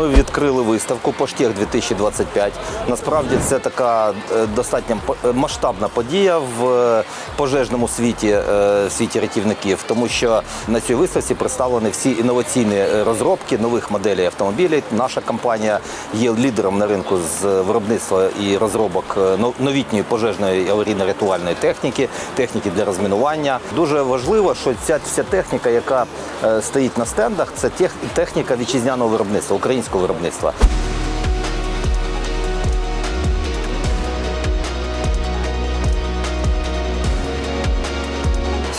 Ми відкрили виставку Поштех 2025. Насправді це така е, достатньо е, масштабна подія в е, пожежному світі, світі рятівників, тому що на цій виставці представлені всі інноваційні розробки нових моделей автомобілів. Наша компанія є лідером на ринку з виробництва і розробок новітньої пожежної аварійно-рятувальної техніки, техніки для розмінування. Дуже важливо, що ця вся техніка, яка стоїть на стендах, це техніка вітчизняного виробництва, українського виробництва.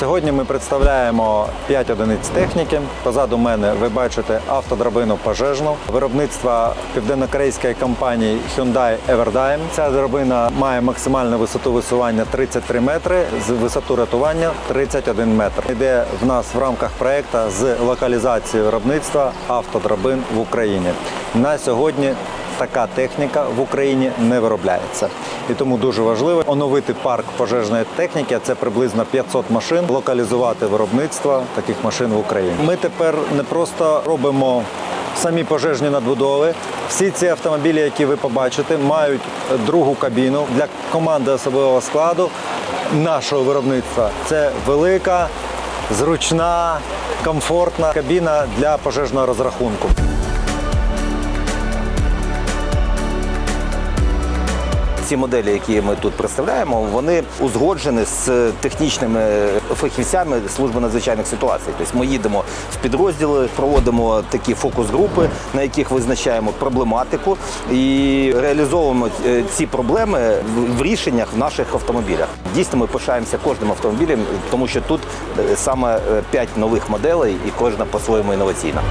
Сьогодні ми представляємо 5 одиниць техніки. Позаду мене ви бачите автодрабину пожежну виробництва південнокорейської компанії Hyundai Everdime. Ця драбина має максимальну висоту висування 33 метри, з висоту рятування 31 метр. Йде в нас в рамках проекту з локалізації виробництва автодрабин в Україні. На сьогодні така техніка в Україні не виробляється. І тому дуже важливо оновити парк пожежної техніки. Це приблизно 500 машин, локалізувати виробництво таких машин в Україні. Ми тепер не просто робимо самі пожежні надбудови. Всі ці автомобілі, які ви побачите, мають другу кабіну для команди особового складу нашого виробництва. Це велика, зручна, комфортна кабіна для пожежного розрахунку. Ці моделі, які ми тут представляємо, вони узгоджені з технічними фахівцями служби надзвичайних ситуацій. Тобто ми їдемо в підрозділи, проводимо такі фокус-групи, на яких визначаємо проблематику і реалізовуємо е, ці проблеми в- рішеннях в наших автомобілях. Дійсно, ми пишаємося кожним автомобілем, тому що тут е, саме 5 нових моделей і кожна по-своєму інноваційна.